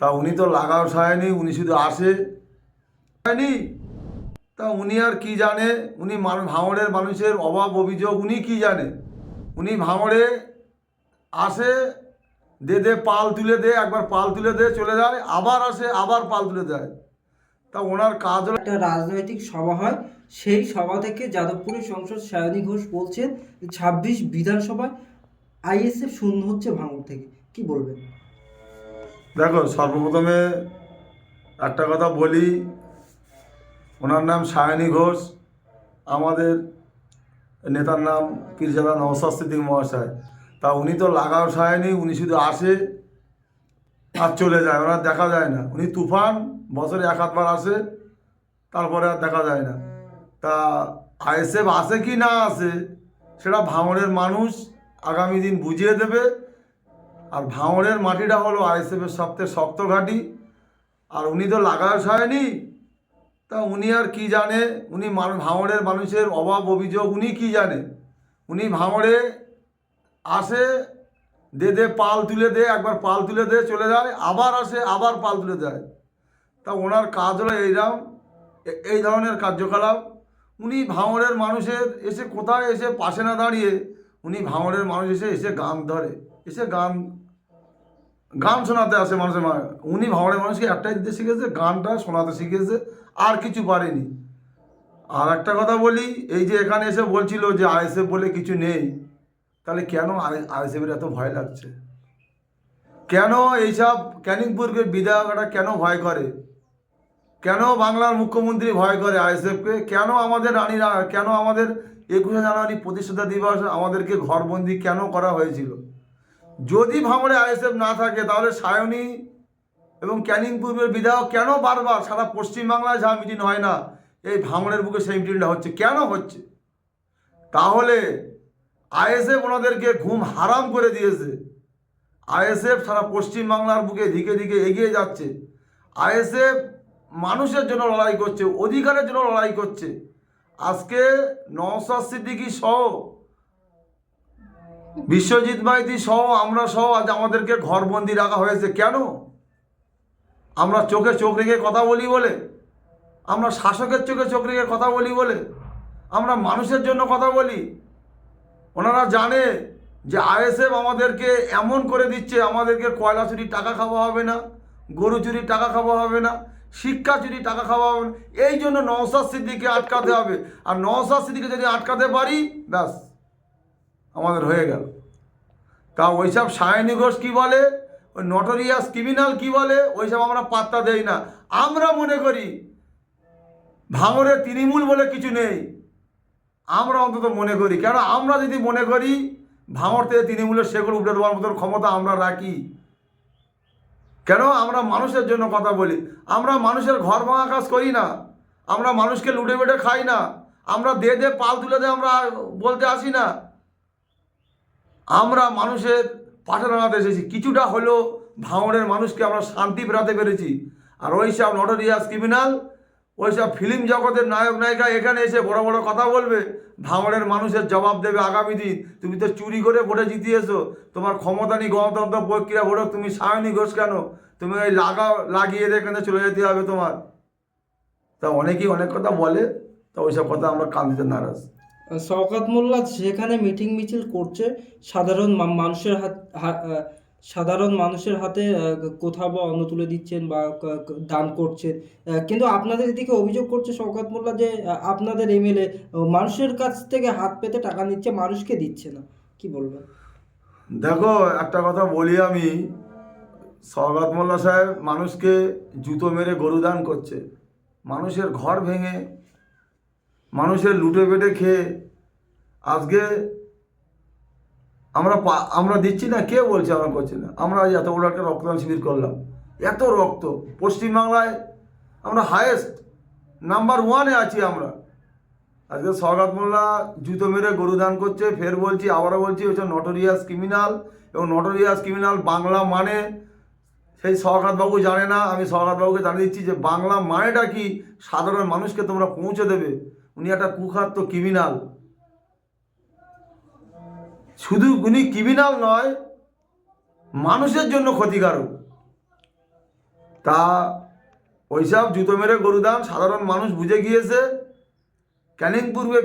তা উনি তো লাগাও সায়নি উনি শুধু আসে। হয়নি? তা উনি আর কি জানে? উনি ভাঙড়ের মানুষের অভাব, অভিযোগ, উনি কি জানে? উনি ভাঙড়ে আসে, দে দে, পাল তুলে দে, একবার পাল তুলে দে, চলে যায়, আবার আসে, আবার পাল তুলে দেয়। তা ওনার কাজ হলো একটা রাজনৈতিক সভা হয়, সেই সভা থেকে যাদবপুরের সংসদ সায়নী ঘোষ বলছেন ছাব্বিশ বিধানসভায় আইএসএফ শূন্য হচ্ছে ভাঙড় থেকে। কি বলবেন? দেখো, সর্বপ্রথমে একটা কথা বলি। ওনার নাম সায়নী ঘোষ। আমাদের নেতার নাম পীরজাদা নওসাদ মহাশয়। তা উনি তো লাগাও সায়নি, উনি শুধু আসে আর চলে যায়, ওনার দেখা যায় না। উনি তুফান, বছরে এক আধবার আসে, তারপরে আর দেখা যায় না। তা আইএসএফ আসে কি না আসে, সেটা ভাঙড়ের মানুষ আগামী দিন বুঝিয়ে দেবে। আর ভাঙড়ের মাটিটা হলো আইএসএফের সবথেকে শক্ত ঘাঁটি। আর উনি তো লাগাস হয়নি। তা উনি আর কি জানে? উনি ভাঙড়ের মানুষের অভাব, অভিযোগ উনি কি জানে? উনি ভাঙড়ে আসে, দে দে, পাল তুলে দে, একবার পাল তুলে দে, চলে যায়, আবার আসে, আবার পাল তুলে দেয়। তা ওনার কাজ হলো এইরকম এই ধরনের কার্যকলাপ। উনি ভাঙড়ের মানুষের এসে কোথায় এসে পাশে না দাঁড়িয়ে উনি ভাঙড়ের মানুষ এসে এসে গান ধরে, এসে গান গান শোনাতে আসে মানুষের উনি ভাঙড়ের মানুষকে একটাই দিতে শিখেছে, গানটা শোনাতে শিখেছে, আর কিছু পারেনি। আর একটা কথা বলি, এই যে এখানে এসে বলছিল যে আইএসএফ বলে কিছু নেই, তাহলে কেন আইএসএফের এত ভয় লাগছে? কেন এইসব ক্যানিংপুরকে বিধায়করা কেন ভয় করে? কেন বাংলার মুখ্যমন্ত্রী ভয় করে আইএসএফকে? কেন আমাদের রানীরা কেন আমাদের একুশে জানুয়ারি প্রতিষ্ঠাতা দিবস আমাদেরকে ঘরবন্দি কেন করা হয়েছিল? যদি ভাঙড়ে আইএসএফ না থাকে, তাহলে সায়নী এবং ক্যানিং পূর্বের বিধায়ক কেন বারবার সারা পশ্চিমবাংলায় যা মিটিং হয় না? এই ভাঙড়ের বুকে সেই মিটিংটা হচ্ছে। কেন হচ্ছে? তাহলে আইএসএফ ওনাদেরকে ঘুম হারাম করে দিয়েছে। আইএসএফ সারা পশ্চিমবাংলার বুকে দিকে দিকে এগিয়ে যাচ্ছে। আইএসএফ মানুষের জন্য লড়াই করছে, অধিকারের জন্য লড়াই করছে। আজকে নওসাদ সিদ্দিকী সহ বিশ্বজিৎ মাইতি সহ, আমরা সহ আজ আমাদেরকে ঘরবন্দি রাখা হয়েছে। কেন? আমরা চোখে চোখ রেখে কথা বলি বলে। আমরা শাসকের চোখে চোখ রেখে কথা বলি বলে। আমরা মানুষের জন্য কথা বলি। ওনারা জানে যে আইএসএফ আমাদেরকে এমন করে দিচ্ছে, আমাদেরকে কয়লা চুরির টাকা খাওয়া হবে না, গরু চুরির টাকা খাওয়া হবে না, শিক্ষা চুরি টাকা খাওয়া হবে না। এই জন্য নওসাদ সিদ্দিকে আটকাতে হবে। আর নওসাদ সিদ্দিকে যদি আটকাতে পারি, ব্যাস। আমাদের হয়ে গেল। তা ওইসব সায়নী ঘোষ কী বলে? ওই নটোরিয়াস ক্রিমিনাল কী বলে? ওইসব আমরা পাত্তা দেই না। আমরা মনে করি, ভাঙরে তৃণমূল বলে কিছু নেই। আমরা অন্তত মনে করি। কেন? আমরা যদি মনে করি, ভাঙর থেকে তৃণমূলের শেকড় উঠে দেওয়ার মতন ক্ষমতা আমরা রাখি। কেন? আমরা মানুষের জন্য কথা বলি। আমরা মানুষের ঘর ভাঙা কাজ করি না। আমরা মানুষকে লুটে বেটে খাই না। আমরা দে দে পাল তুলে দে আমরা বলতে আসি না। আমরা মানুষের পাশে দাঁড়াতে এসেছি। কিছুটা হলেও ভাঙড়ের মানুষকে আমরা শান্তি ফেরাতে পেরেছি। আর ওই সব নটোরিয়াস ক্রিমিনাল ওই সব ফিল্ম জগতের নায়ক নায়িকা এখানে এসে বড় বড় কথা বলবে। ভাঙড়ের মানুষের জবাব দেবে আগামী দিন। তুমি তো চুরি করে ভোটে জিতিয়েছো। তোমার ক্ষমতা নেই, গণতন্ত্র প্রক্রিয়া ভোটক তুমি সায়নী ঘোষ কেন? তুমি ওই লাগাও লাগিয়ে এখানে চলে যেতে হবে তোমার। তা অনেকেই অনেক কথা বলে। তা ওইসব কথা আমরা কান দিতে নারাজ। শওকত মোল্লা যেখানে মিটিং মিছিল করছে, সাধারণ মানুষের হাত সাধারণ মানুষের হাতে কোথাও বা অন্ন তুলে দিচ্ছেন বা দান করছেন। কিন্তু আপনাদের এদিকে অভিযোগ করছে শওকত মোল্লা যে আপনাদের এমএলএ মানুষের কাছ থেকে হাত পেতে টাকা নিচ্ছে, মানুষকে দিচ্ছে না। কি বলবেন? দেখো, একটা কথা বলি আমি। সৌগত মোল্লা সাহেব মানুষকে জুতো মেরে গরু দান করছে। মানুষের ঘর ভেঙে মানুষের লুটে পেটে খেয়ে আজকে আমরা আমরা দিচ্ছি না, কে বলছে আমরা করছি না? আমরা এত বড় একটা রক্তদান শিবির করলাম। এত রক্ত। পশ্চিমবাংলায় আমরা হায়েস্ট নাম্বার ওয়ানে আছি আমরা। আজকে সৌগাত মোল্লা জুতো মেরে গরু দান করছে, ফের বলছি, আবারও বলছি হচ্ছে নটোরিয়াস ক্রিমিনাল এবং নটোরিয়াস ক্রিমিনাল বাংলা মানে সেই সৌগাতবাবু জানে না, আমি সৌগাতবাবুকে জানিয়ে দিচ্ছি যে বাংলা মানেটা কি? সাধারণ মানুষকে তোমরা পৌঁছে দেবে। উনি একটা কুখাত্ম ক্রিমিনাল। শুধু উনি ক্রিমিনাল নয়, মানুষের জন্য ক্ষতিকারক। তা ওইসব জুতো মেরে গরুদাম সাধারণ মানুষ বুঝে গিয়েছে। ক্যানিং পূর্বে